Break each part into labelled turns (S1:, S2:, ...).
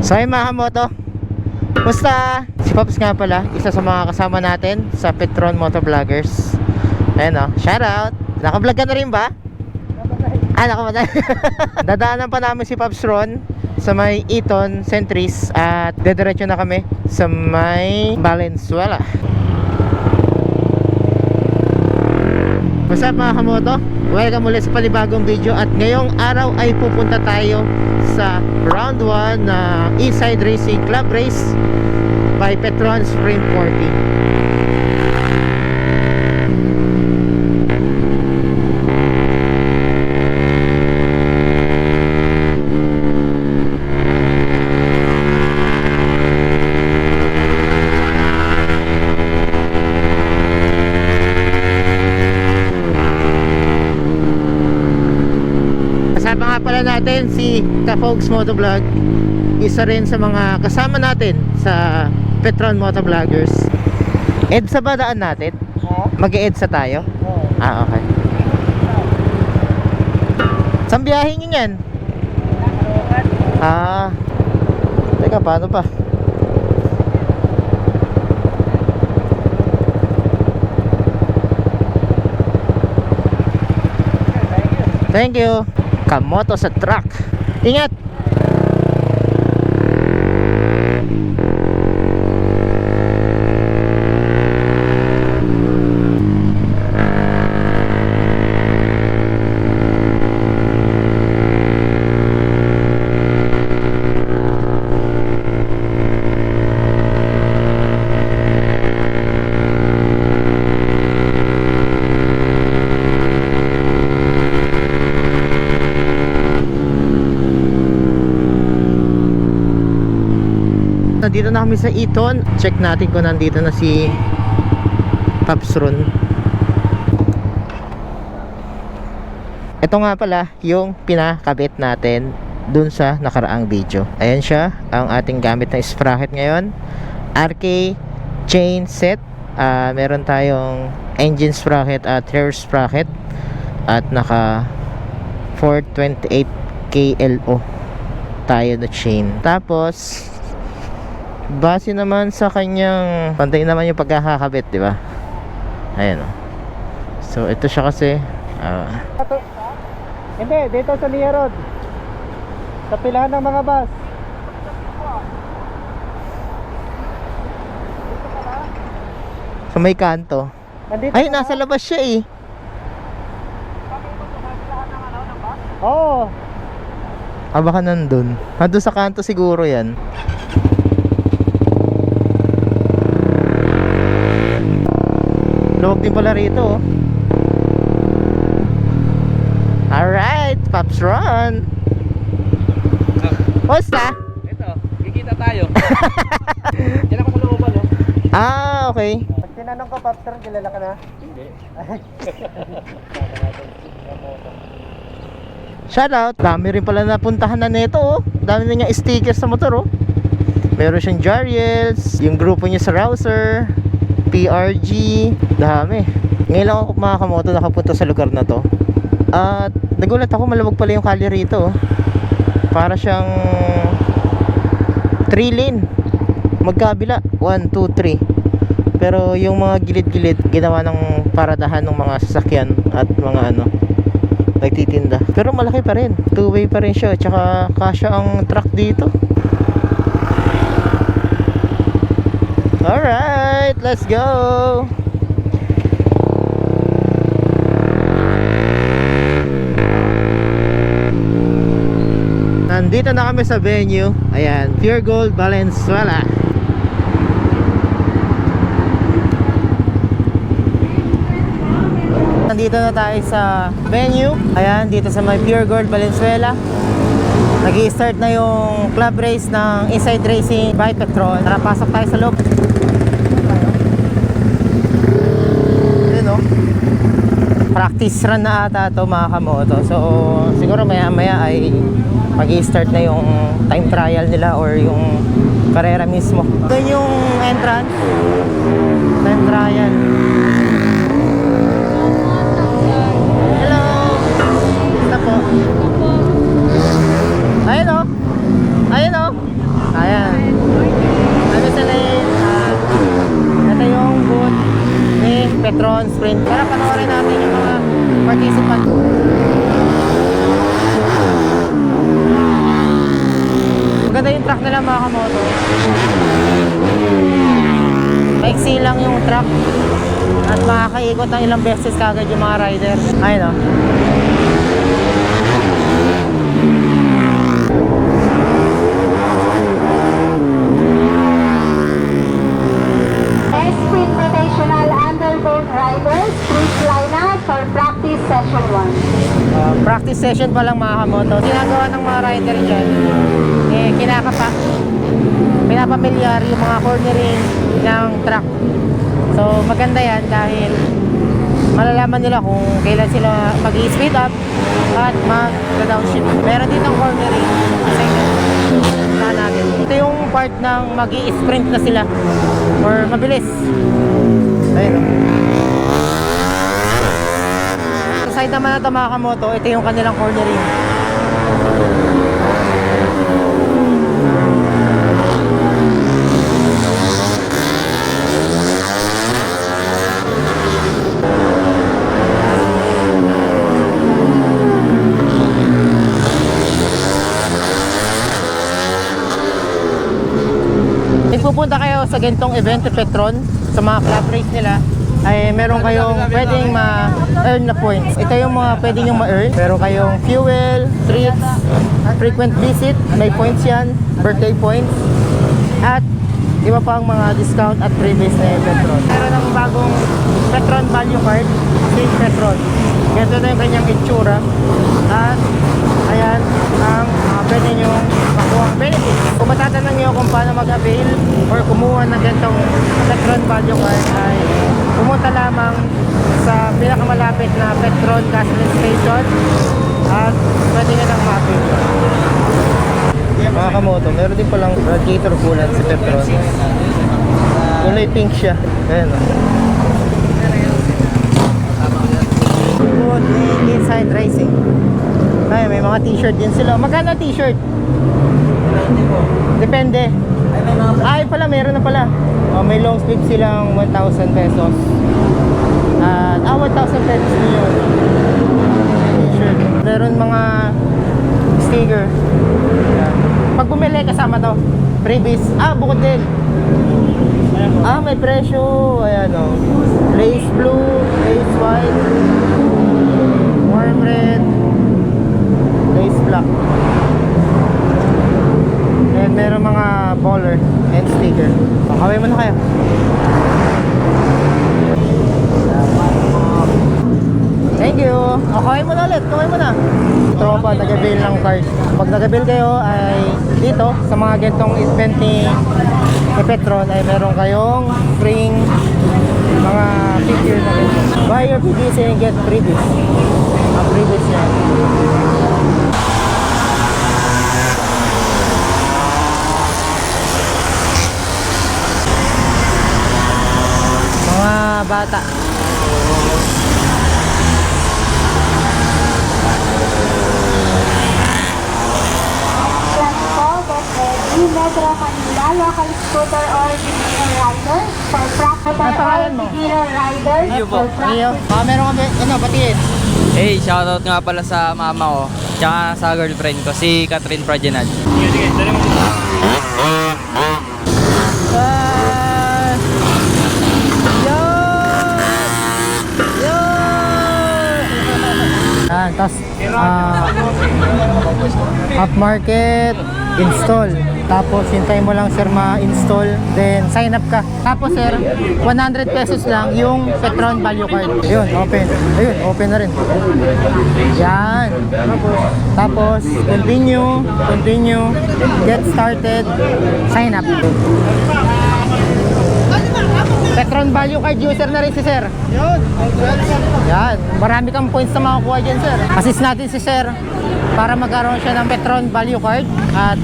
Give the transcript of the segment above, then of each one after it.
S1: So ayun mga kamoto. Basta Si Pops nga pala Isa sa mga kasama natin Sa Petron Motovloggers. Ayun o Shout out Nakablog ka na rin ba? Ah nakamatay Dadaanan pa namin si Pops Ron Sa may Eton Centris At dediretso na kami Sa may Valenzuela. What's up mga kamoto? Welcome ulit sa panibagong video at ngayong araw ay pupunta tayo sa round 1 na Eastside Racing Club Race by Petron Sprint 40 Kasama pala natin si Ka-Fogs Motovlog Isa rin sa mga kasama natin sa Petron Motovloggers EDSA ba daan natin? Mag-EDSA tayo? Ah, okay Saan biyahe nyo yan? Ah Teka, paano pa? Thank you. Kamoto sa truck. Ingat. Nandito na kami sa Eton. Check natin kung nandito na si Paps Ron. Ito nga pala yung pinakabit natin dun sa nakaraang video. Ayan siya, ang ating gamit na sprocket ngayon. RK chain set. Ah, meron tayong engine sprocket at rear sprocket at naka 428 KLO tayo na chain. Tapos base naman sa kanyang pantay naman yung pagkakakabit, di ba? Ayan oh. So ito siya kasi ah,
S2: Hindi, dito sa Nia Road. Sa pilahan ng mga bus.
S1: sa may kanto.
S2: Nandito
S1: Ay, nasa
S2: na?
S1: labas siya eh.
S2: Oo.
S1: Ah, baka nandun. Nandun sa kanto siguro yan. Luwag din pala rito oh. Alright, Pops Ron. Basta?
S3: Ito, kikita tayo. Diyan ako sa looban, no?
S1: Ah, okay.
S2: Pag tinanong ko, Popster, kilala ka na?
S3: Hindi.
S1: Shoutout. Dami rin pala napuntahan na nito oh. Dami na niya stickers sa motor oh. Meron siyang Jariels, yung grupo niya sa Rouser, PRG, dami. Ngayon lang ako mga kamoto nakapunta sa lugar na to. At nagulat ako malamog pala yung kali rito oh. Para siyang 3 lane. Magkabila, 1, 2, 3. Pero yung mga gilid-gilid ginawa ng paradahan ng mga sasakyan at mga ano nagtitinda. Pero malaki pa rin. Two way pa rin siya. Tsaka kasya ang truck dito. Alright, let's go! Nandito na kami sa venue. Ayan, Pure Gold Valenzuela. Nandito na tayo sa venue. Ayan, dito sa may Pure Gold Valenzuela. nag start na yung club race ng Inside Racing by Petron. Tara, pasok tayo sa loob. practice run na ata to mga kamoto. So siguro maya maya ay mag start na yung time trial nila or yung karera mismo. Doon yung entrance. Time trial. Hello. Na po. Ayun o oh. ayun o oh. ayan. Ano sa lane uh, ito yung booth ni Petron Sprint. Makakaikot ng ilang beses kagad yung mga rider. Ayun o.
S4: Sprint Invitational Underboat Riders, please line up for practice session 1.
S1: Uh, practice session pa lang mga kamoto. Ginagawa ng mga rider dyan, eh, kinakapa, pinapamilyar yung mga cornering ng truck. So, maganda yan dahil malalaman nila kung kailan sila mag speed up at mag-downshift. Meron din ng cornering. Wala natin. Ito yung part ng mag sprint na sila or mabilis. Ayun. Sa side naman na ito mga kamoto, ito yung kanilang cornering. Sa gantong event ni Petron, sa mga club race nila, ay meron kayong pwedeng ma-earn na points. Ito yung mga pwede nyo ma-earn. Meron kayong fuel, treats, frequent visit, may points yan, birthday points, at iba pang mga discount at freebies na Petron. Meron ng bagong Petron value card, Safe Petron. Ganito na yung kanyang itsura. At ayan ang mga pwede nyo makuha ang benefits. Kung matatanong nyo kung paano mag-avail or kumuha ng ganitong Petron value card ay pumunta lamang sa pinakamalapit na Petron gasoline station at pwede nyo nang ma-avail. Mga kamoto, meron din palang radiator coolant si Petron. Kulay pink siya. Ayan o. Good inside racing. Ay, may mga t-shirt din sila. Magkano t-shirt? Depende. Ay pala, meron na pala. Oh, may long sleeve silang 1,000 pesos. At, ah, 1,000 pesos din yun. T-shirt. Meron mga sticker. Yan. Pag bumili, kasama to. Freebies. Ah, bukod din. Ah, may presyo. Ayan o. Lace blue, lace white, warm red, lace black. Meron mga baller and sticker. Pakaway mo na kayo. Thank you. O, kaway mo na ulit. Kaway mo na. Tropa, nag-avail ng card. Pag nag-avail kayo ay dito sa mga gantong event ni, ni Petron ay meron kayong free mga figure na ganito. Buy your PVC and get freebies. Ang freebies niya. Bata.
S4: Class 4, get ready, Metro Manila, local scooter or riders for
S1: pangalan
S4: or
S1: mo?
S3: Iyo po.
S4: for
S1: Iyo.
S4: practice.
S1: Ah, meron kami, ano, batiin.
S3: Hey, shoutout nga pala sa mama ko. Tsaka sa girlfriend ko, si Catherine Prajenad.
S1: Ah, Yan! Yan! Yan, tapos ah, half market, install. Tapos hintayin mo lang sir ma-install, then sign up ka. Tapos sir, 100 pesos lang yung Petron value card. Ayun, open. Ayun, open na rin. Yan. Tapos, continue, continue, get started, sign up. Petron value card user na rin si sir. Yan. Marami kang points na makukuha dyan, sir. Assist natin si sir para magkaroon siya ng Petron value card at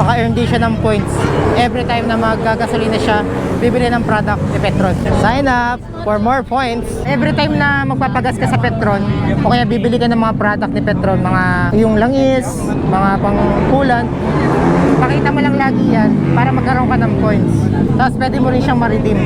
S1: maka-earn din siya ng points every time na magkagasolina siya bibili ng product ni Petron. Sign up for more points. Every time na magpapagas ka sa Petron o kaya bibili ka ng mga product ni Petron, mga yung langis, mga pang coolant, pakita mo lang lagi yan para magkaroon ka ng points. Tapos pwede mo rin siyang ma-redeem.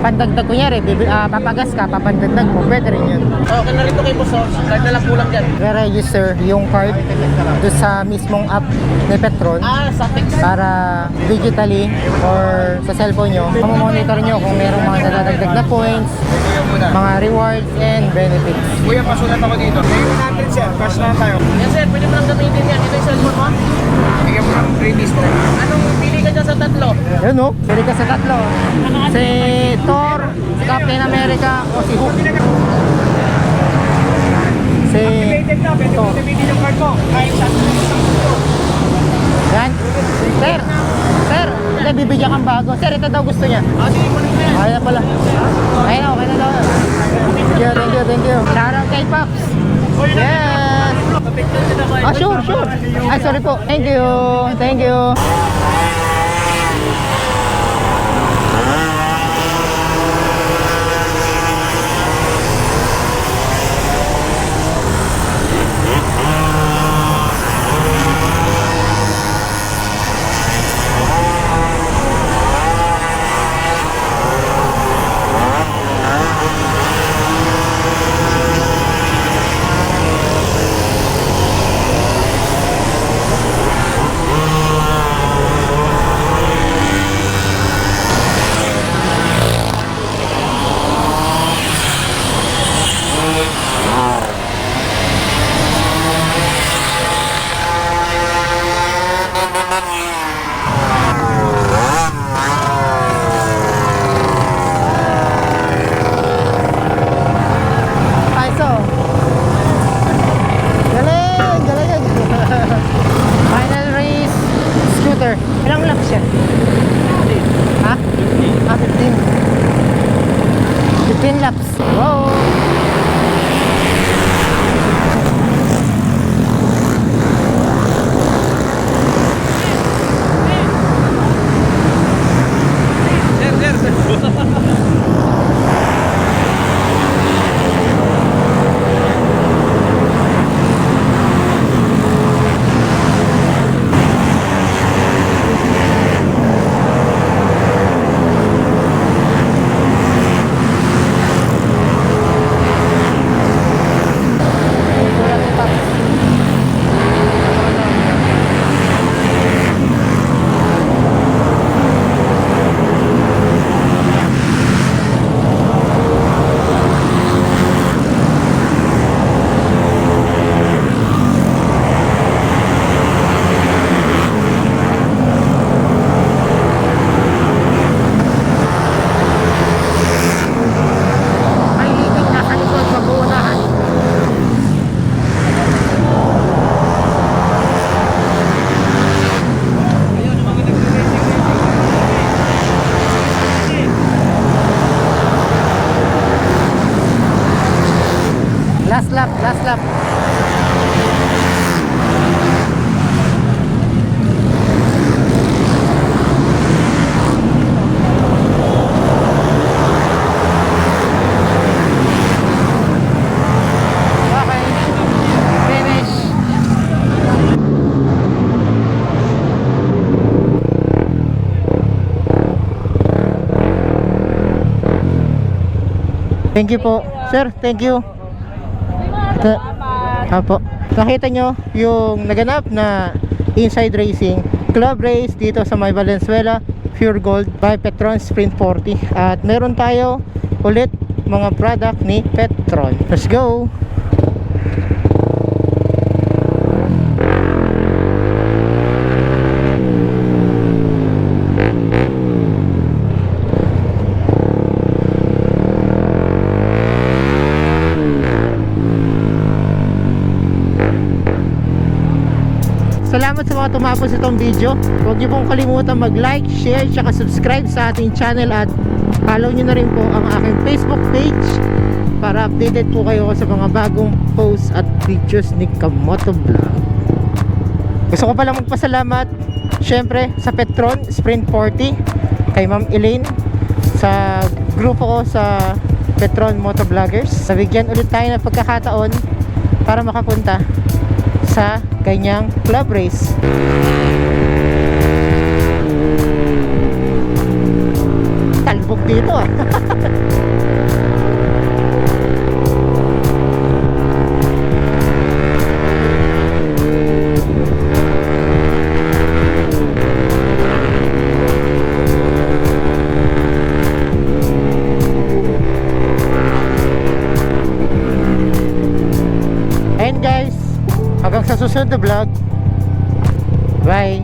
S1: Pandagdag kunyari, ah, papagas ka, papandagdag mo, pwede rin yun.
S2: Okay na rito kay boss, oh. Card na lang kulang dyan.
S1: Re-register yung card doon sa mismong app ni Petron
S2: Ah, sa text.
S1: para digitally or sa cellphone nyo, mamamonitor nyo kung merong mga nadadagdag na points, mga rewards and benefits.
S2: Kuya, pasulat ako dito. Ngayon natin sir, cash na tayo. Yes sir, pwede mo lang gamitin yan. Ito yung cellphone mo. Bigyan mo ng freebies na. Anong pili ka dyan sa tatlo?
S1: Yun no, pili ka sa tatlo. Si Thor, Captain America, o si Hulk. Si
S2: sa
S1: Yan. Sir, sir, hindi, bibigyan kang bago. Sir, ito daw gusto niya. Ayun na pala. Ayun na, okay na daw. Thank you, thank you, thank you. Shout out kay Pops. Yes. Ah, sure, sure. Ay, sorry po. Thank you, thank you. Ay, so. Galing, galing. Final race scooter. Ilang laps siya? Ha? Ah, 15. 15 laps. Wow. Thank you po. Sir, thank you. Ito, Apo. Nakita nyo yung naganap na inside racing club race dito sa May Valenzuela Pure Gold by Petron Sprint 40 at meron tayo ulit mga product ni Petron let's go Mga tumapos itong video. Huwag niyo pong kalimutan mag-like, share, tsaka subscribe sa ating channel at follow niyo na rin po ang aking Facebook page para updated po kayo sa mga bagong posts at videos ni Kamoto Vlog. Gusto ko pala magpasalamat syempre sa Petron Sprint 40 kay Ma'am Elaine sa grupo ko sa Petron Motovloggers. Nabigyan ulit tayo ng pagkakataon para makapunta sa kanyang club race. Talbog dito ah. susunod na vlog. Bye!